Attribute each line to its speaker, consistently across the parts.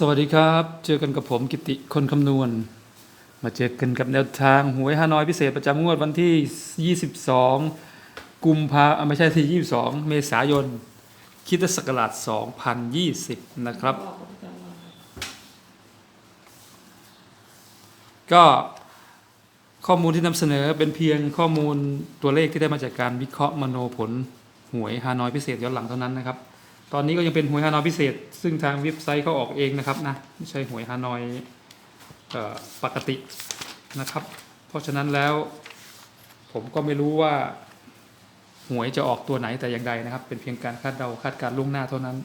Speaker 1: สวัสดีครับ เจอกันกับผมกิติคนคำนวณ มาเจอกันกับแนวทางหวยฮานอยพิเศษประจำงวดวันที่ 22 กุมภาไม่ใช่ที่22 เมษายนคิดศักราช2020 นะครับ ก็ข้อมูลที่นำเสนอเป็นเพียงข้อมูลตัวเลขที่ได้มาจากการวิเคราะห์มโนผลหวยฮานอยพิเศษย้อนหลังเท่านั้นนะครับ ตอนนี้ก็ยังเป็นหวยฮานอยพิเศษ ซึ่งทางเว็บไซต์เขาออกเองนะครับนะไม่ใช่หวยฮานอยปกตินะครับ เพราะฉะนั้นแล้ว ผมก็ไม่รู้ว่าหวยจะออกตัวไหนแต่อย่างใดนะครับ เป็นเพียงการคาดเดาคาดการล่วงหน้าเท่านั้น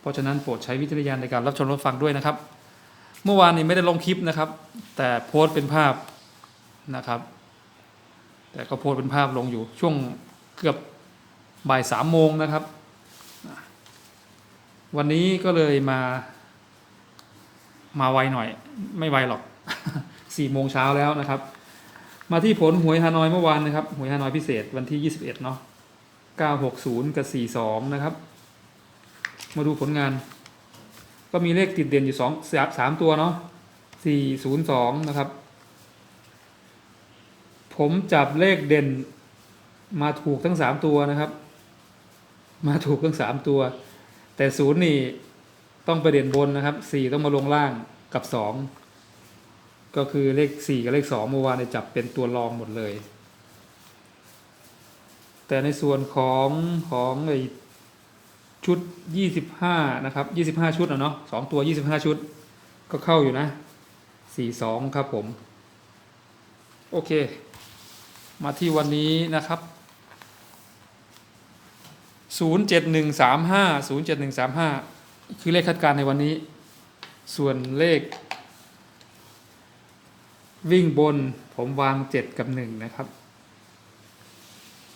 Speaker 1: เพราะฉะนั้นโปรดใช้วิจารณญาณในการรับชมรับฟังด้วยนะครับ เมื่อวานนี้ไม่ได้ลงคลิปนะครับ แต่โพสต์เป็นภาพนะครับ แต่ก็โพสต์เป็นภาพลงอยู่ช่วงเกือบบ่ายสามโมงนะครับ วันนี้ก็เลยมา มาไวหน่อย ไม่ไวหรอกสี่โมงเช้าแล้วนะครับ มาที่ผลหวยฮานอยเมื่อวานนะครับหวยฮานอยพิเศษวันที่21เนาะ960กับ42นะครับ มาดูผลงาน ก็มีเลขติดเด่นอยู่สองสามตัวเนาะ402นะครับ ผมจับเลขเด่นมาถูกทั้งสามตัวนะครับ มาถูกทั้งสามตัว แต่ศูนย์นี่ต้องไปเด่นบนนะครับสี่ต้องมาลงล่างกับสองก็คือเลขสี่กับเลขสองเมื่อวานจับเป็นตัวรองหมดเลย แต่ในส่วนของของไอชุดยี่สิบห้านะครับยี่สิบห้าชุดอะเนาะสองตัวยี่สิบห้าชุดก็เข้าอยู่นะสี่สองครับผม โอเค มาที่วันนี้นะครับ ศูนย์เจ็ดหนึ่งสามห้าศูนย์เจ็ดหนึ่งสามห้าคือเลขคาดการณ์ในวันนี้ ส่วนเลข วิ่งบนผมวางเจ็ดกับหนึ่งนะครับ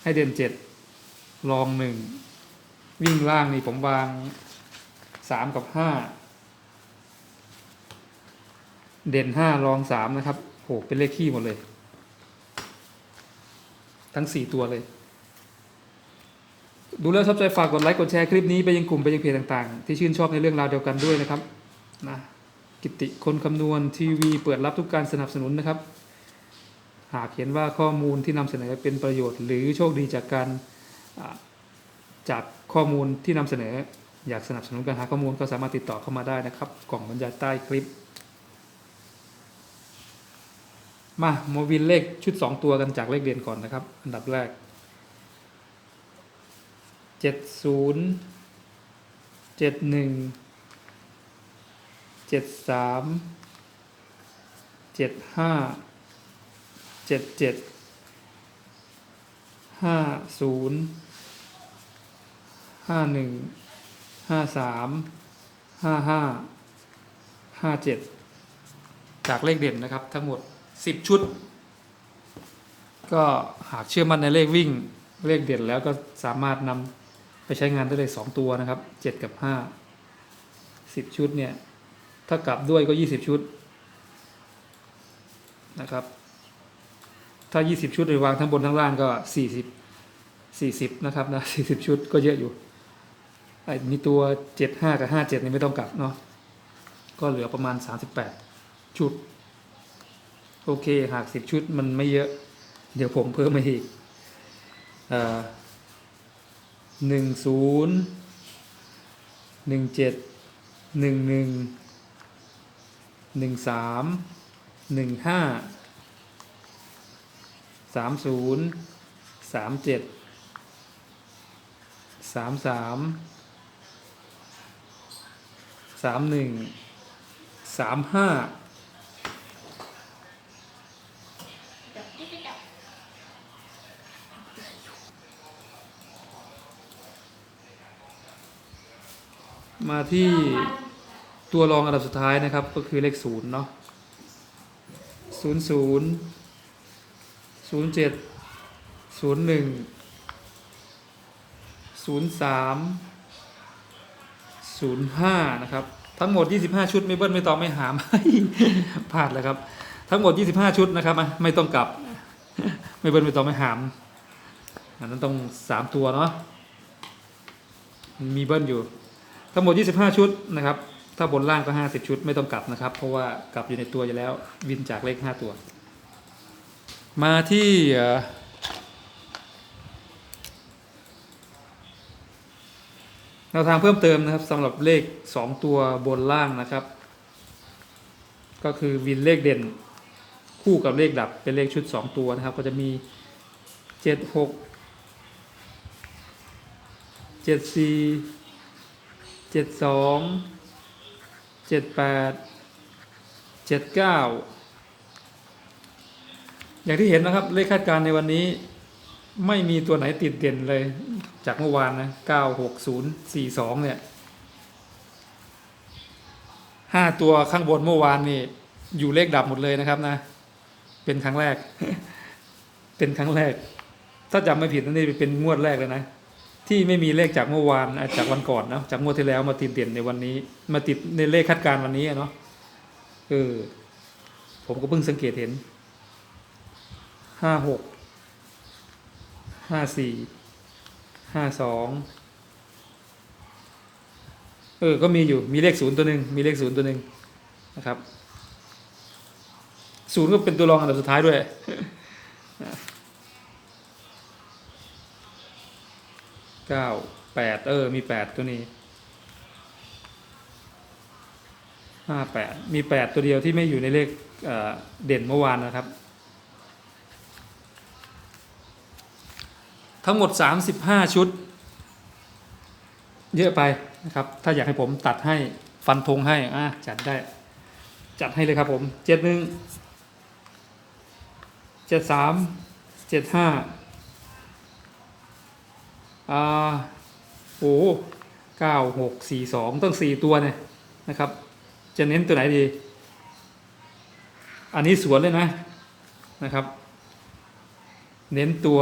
Speaker 1: ให้เด่นเจ็ดลองหนึ่งวิ่งล่างนี่ผมวางสามกับห้าเด่นห้าลองสามนะครับโหเป็นเลขขี้หมดเลย ทั้งสี่ตัวเลย ดูแล้วชอบใจฝากกดไลค์กดแชร์คลิปนี้ไปยังกลุ่มไปยังเพจต่างๆ ที่ชื่นชอบในเรื่องราวเดียวกันด้วยนะครับนะกิติคนคำนวณทีวีเปิดรับทุกการสนับสนุนนะครับ หากเห็นว่าข้อมูลที่นำเสนอเป็นประโยชน์ หรือโชคดีจากการจากข้อมูลที่นำเสนอ อยากสนับสนุนการหาข้อมูลก็สามารถติดต่อเข้ามาได้นะครับ กล่องบรรยายใต้คลิป มาโมวินเลขชุด 2 ตัวกันจากเลขเด่นก่อนนะครับ อันดับแรก จ็ดศูนย์เจ็ดหนึ่งเจ็ดสามเจ็ดห้าเจ็ดเจ็ดห้าศูนย์ห้าหนึ่งห้าสามห้าห้าห้าเจ็ดจากเลขเด่นนะครับทั้งหมดสิบชุด ก็หากเชื่อมั่นในเลขวิ่งเลขเด่นแล้วก็สามารถนำ ไปใช้งานได้เลยสองตัวนะครับเจ็ดกับห้าสิบชุดเนี่ย ถ้ากลับด้วยก็ยี่สิบชุดนะครับ ถ้ายี่สิบชุดไปวางทั้งบนทั้งล่างก็สี่สิบสี่สิบนะครับนะสี่สิบชุดก็เยอะอยู่ไอ้มีตัวเจ็ดห้ากับห้าเจ็ดนี่ไม่ต้องกลับเนาะ ก็เหลือประมาณสามสิบแปดชุด โอเค หากสิบชุดมันไม่เยอะ เดี๋ยวผมเพิ่มมาอีกอ่อ หนึ่งศูนย์หนึ่งเจ็ดหนึ่งหนึ่งหนึ่งสามหนึ่งห้าสามศูนย์สามเจ็ดสามสามสามหนึ่งสามห้า มาที่ตัวรองอันดับสุดท้ายนะครับ ก็คือเลขศูนย์เนาะศูนย์ศูนย์ศูนย์เจ็ดศูนย์หนึ่งศูนย์สามศูนย์ห้านะครับ ทั้งหมด 25 ชุดไม่เบิ้ลไม่ตองไม่หามพลาดแล้วครับ ทั้งหมด 25 ชุดนะครับ ไม่ต้องกลับ ไม่เบิ้ลไม่ตองไม่หามอันนั้นต้องสามตัวเนาะมีเบิ้ลอยู่ ทั้งหมด 25 ชุดนะครับ ถ้าบนล่างก็ห้าสิบชุดไม่ต้องกลับนะครับ เพราะว่ากลับอยู่ในตัวอยู่แล้ว วินจากเลขห้าตัว มาที่แนวทางเพิ่มเติมนะครับสำหรับเลขสองตัวบนล่างนะครับ ก็คือวินเลขเด่นคู่กับเลขดับเป็นเลขชุดสองตัวนะครับ ก็จะมีเจ็ดหก เจ็ดสองเจ็ดแปดเจ็ดเก้าอย่างที่เห็นนะครับเลขคาดการณ์ในวันนี้ ไม่มีตัวไหนติดเด่นเลย จากเมื่อวานนะเก้าหกศูนย์สี่สองเนี่ยห้าตัวข้างบนเมื่อวานนี่อยู่เลขดับหมดเลยนะครับนะ เป็นครั้งแรก เป็นครั้งแรก ถ้าจำไม่ผิดนั่นนี่เป็นงวดแรกเลยนะ ที่ไม่มีเลขจากเมื่อวานอะจากวันก่อนนะจากงวดที่แล้วมาติดเด่นในวันนี้ มาติดในเลขคาดการณ์วันนี้อะเนาะเออผมก็เพิ่งสังเกตเห็นห้าหกห้าสี่ห้าสองเออ ก็มีอยู่มีเลขศูนย์ตัวหนึ่งมีเลขศูนย์ตัวหนึ่งนะครับศูนย์ก็เป็นตัวรองอันดับสุดท้ายด้วย เก้าแปดเออ มีแปดตัวนี้ห้าแปดมีแปดตัวเดียวที่ไม่อยู่ในเลขเเด่นเมื่อวานนะครับ ทั้งหมดสามสิบห้าชุด เยอะไปนะครับ ถ้าอยากให้ผมตัดให้ฟันธงให้อะจัดได้ จัดให้เลยครับผมเจ็ดหนึ่งเจ็ดสามเจ็ดห้า อ่าโอ้เก้าหกสี่สองต้องสี่ตัวเนี่ยนะครับ จะเน้นตัวไหนดี อันนี้สวนเลยนะนะครับ เน้นตัว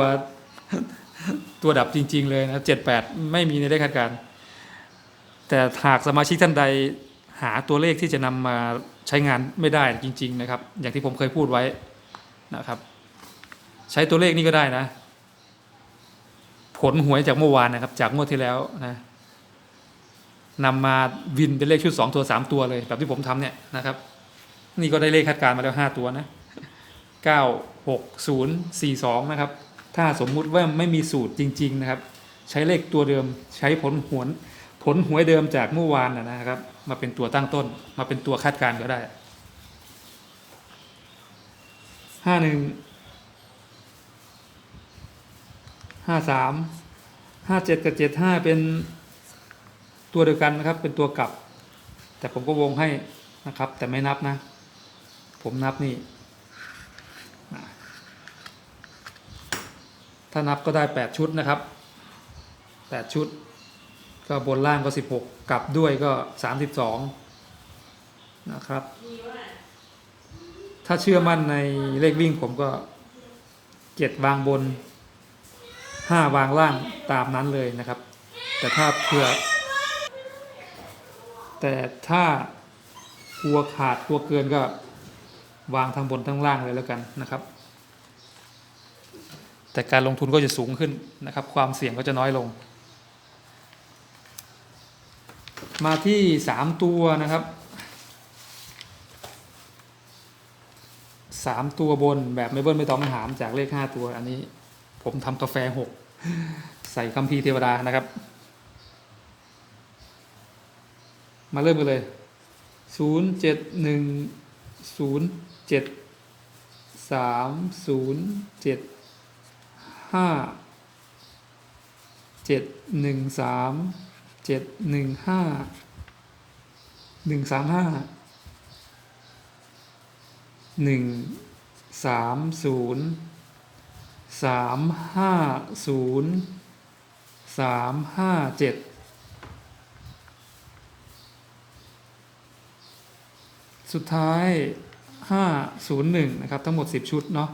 Speaker 1: ตัวดับจริง ๆ เลยนะเจ็ดแปดไม่มีในเลขคาดการ แต่หากสมาชิกท่านใดหาตัวเลขที่จะนำมาใช้งานไม่ได้จริง ๆ นะครับ อย่างที่ผมเคยพูดไว้นะครับ ใช้ตัวเลขนี้ก็ได้นะ ผลหวยจากเมื่อวานนะครับ จากงวดที่แล้วนะนำมาวินเป็นเลขชุดสองตัวสามตัวเลย แบบที่ผมทำเนี่ยนะครับ นี่ก็ได้เลขคาดการณ์มาแล้วห้าตัวนะเก้าหกศูนย์สี่สองนะครับ ถ้าสมมุติว่าไม่มีสูตรจริง ๆ นะครับ ใช้เลขตัวเดิมใช้ผลหวนผลหวยเดิมจากเมื่อวานนะนะครับ มาเป็นตัวตั้งต้น มาเป็นตัวคาดการณ์ก็ได้ห้าหนึ่ง ห้าสามห้าเจ็ดกับเจ็ดห้าเป็นตัวเดียวกันนะครับ เป็นตัวกลับ แต่ผมก็วงให้นะครับ แต่ไม่นับนะ ผมนับนี่ ถ้านับก็ได้แปดชุดนะครับแปดชุด ก็บนล่างก็สิบหกกลับด้วยก็สามสิบสองนะครับ ถ้าเชื่อมั่นในเลขวิ่งผมก็เจ็ดวางบน ห้าวางล่างตามนั้นเลยนะครับ แต่ถ้าเผื่อ แต่ถ้ากลัวขาดกลัวเกินก็วางทั้งบนทั้งล่างเลยแล้วกันนะครับ แต่การลงทุนก็จะสูงขึ้นนะครับ ความเสี่ยงก็จะน้อยลง มาที่สามตัวนะครับสามตัวบนแบบไม่เบิ้ลไม่ต้องไม่หามจากเลขห้าตัวอันนี้ ผมทำกาแฟหก ใส่คัมภีร์เทวดานะครับ มาเริ่มกันเลยศูนย์เจ็ดหนึ่งศูนย์เจ็ดสามศูนย์เจ็ดห้าเจ็ดหนึ่งสามเจ็ดหนึ่งห้าหนึ่งสามห้าหนึ่งสามศูนย์ สามห้าศูนย์สามห้าเจ็ดสุดท้ายห้าศูนย์หนึ่งนะครับ ทั้งหมดสิบชุดเนาะ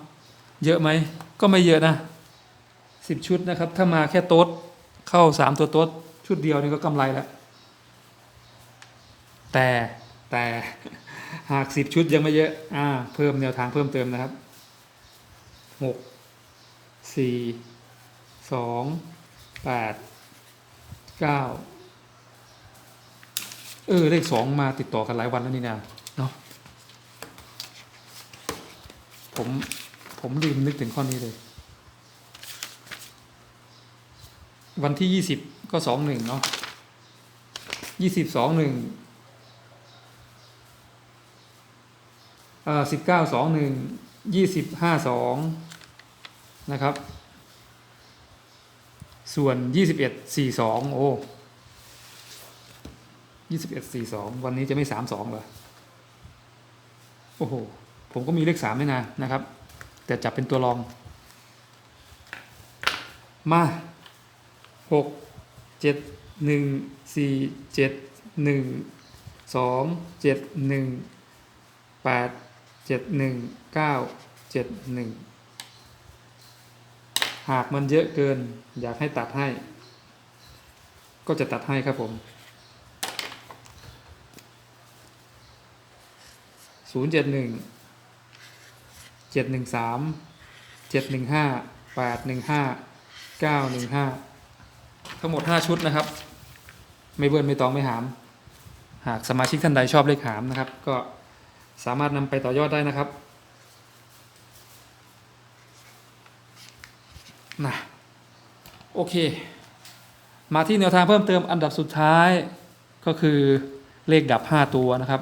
Speaker 1: เยอะไหม ก็ไม่เยอะนะสิบชุดนะครับ ถ้ามาแค่โต๊ดเข้าสามตัวโต๊ดชุดเดียวนี่ก็กำไรแล้ว แต่แต่หากสิบชุดยังไม่เยอะอ่าเพิ่มแนวทางเพิ่มเติมนะครับหก สี่สองแปดเก้าเออ เลขสองมาติดต่อกันหลายวันแล้วนี่นะเนาะผม ผมลืมนึกถึงข้อนี้เลย วันที่ยี่สิบก็สองหนึ่งเนาะยี่สิบสองหนึ่งอ่อสิบเก้าสองหนึ่งยี่สิบห้าสอง นะครับ ส่วนยี่สิบเอ็ดสี่สองโอ้ยี่สิบเอ็ดสี่สองวันนี้จะไม่สามสองเหรอโอ้โห ผมก็มีเลขสามด้วยนะนะครับ แต่จับเป็นตัวรอง มาหกเจ็ดหนึ่งสี่เจ็ดหนึ่งสองเจ็ด หาเจ็ดหนึ่งหากมันเยอะเกิน อยากให้ตัดให้ ก็จะตัดให้ครับผม ศูนย์เจ็ดหนึ่ง เจ็ดหนึ่งสาม เจ็ดหนึ่งห้า แปดหนึ่งห้า เก้าหนึ่งห้า ทั้งหมดห้าชุดนะครับ ไม่เบิ้ลไม่ตองไม่หาม หากสมาชิกท่านใดชอบเลขหามนะครับ ก็สามารถนำไปต่อยอดได้นะครับ นะโอเค มาที่แนวทางเพิ่มเติมอันดับสุดท้ายก็คือเลขดับ 5 ตัวนะครับ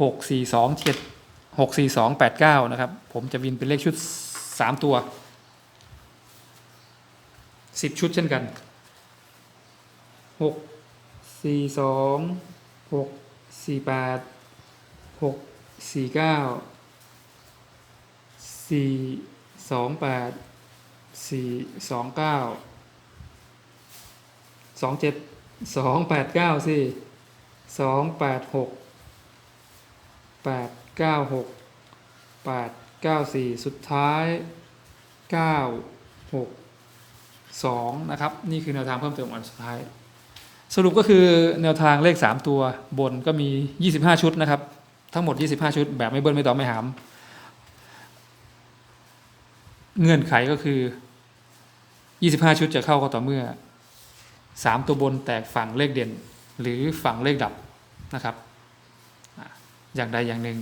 Speaker 1: 6 4 2 7 6 4 2 8 9 นะครับ ผมจะวินเป็นเลขชุด 3 ตัว 10 ชุดเช่นกัน 6 4 2 6 4 8 6 4 9 4 2 8 4 2 9สองเจ็ดสองแปดเก้าสิสองแปดหกแปดเก้าหกแปดเก้าสี่สุดท้ายเก้าหกสองนะครับ นี่คือแนวทางเพิ่มเติมอันสุดท้าย สรุปก็คือแนวทางเลข 3 ตัวบนก็มี 25 ชุดนะครับ ทั้งหมด 25 ชุด แบบไม่เบิ้ลไม่ตอไม่หาม เงื่อนไขก็คือ 25 ชุดจะเข้าก็ต่อเมื่อสามตัวบนแตกฝั่งเลขเด่น หรือฝั่งเลขดับนะครับ อย่างใดอย่างหนึ่ง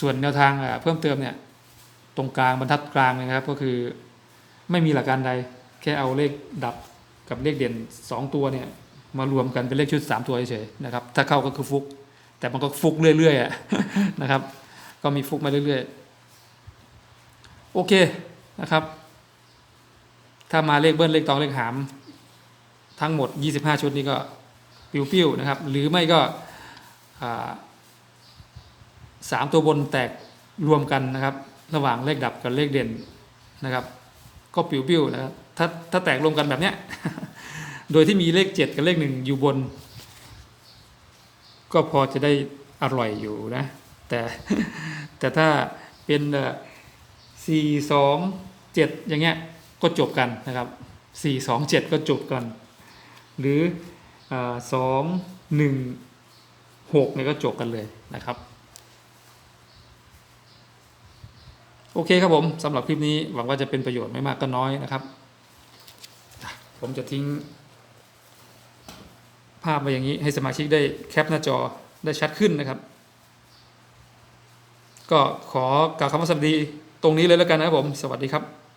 Speaker 1: ส่วนแนวทางเพิ่มเติมเนี่ยตรงกลางบรรทัดกลางนะครับก็คือไม่มีหลักการใดแค่เอาเลขดับกับเลขเด่นสองตัวเนี่ยมารวมกันเป็นเลขชุดสามตัวเฉยๆนะครับถ้าเข้าก็คือฟุก แต่มันก็ฟุกเรื่อยๆอะนะครับ ก็มีฟุกมาเรื่อยๆ โอเคนะครับ ถ้ามาเลขเบิ้ลเลขตองเลขหาม ทั้งหมด 25 ชุดนี้ก็ปิ้วๆนะครับ หรือไม่ก็สามตัวบนแตกรวมกันนะครับ ระหว่างเลขดับกับเลขเด่นนะครับ ก็ปิ้วๆนะครับถ้าถ้าแตกรวมกันแบบเนี้ยโดยที่มีเลข 7 กับเลขหนึ่งอยู่บน ก็พอจะได้อร่อยอยู่นะ แต่แต่ถ้าเป็น สี่สองเจ็ดอย่างเงี้ยก็จบกันนะครับสี่สองเจ็ดก็จบกัน หรือสองหนึ่งหกเนี่ยก็จบกันเลยนะครับ โอเคครับผมสำหรับคลิปนี้หวังว่าจะเป็นประโยชน์ไม่มากก็น้อยนะครับ ผมจะทิ้ง ภาพมาอย่างนี้ให้สมาชิกได้แคปหน้าจอได้ชัดขึ้นนะครับ ก็ขอกล่าวคำว่าสวัสดี ตรงนี้เลยแล้วกันนะครับผม สวัสดีครับ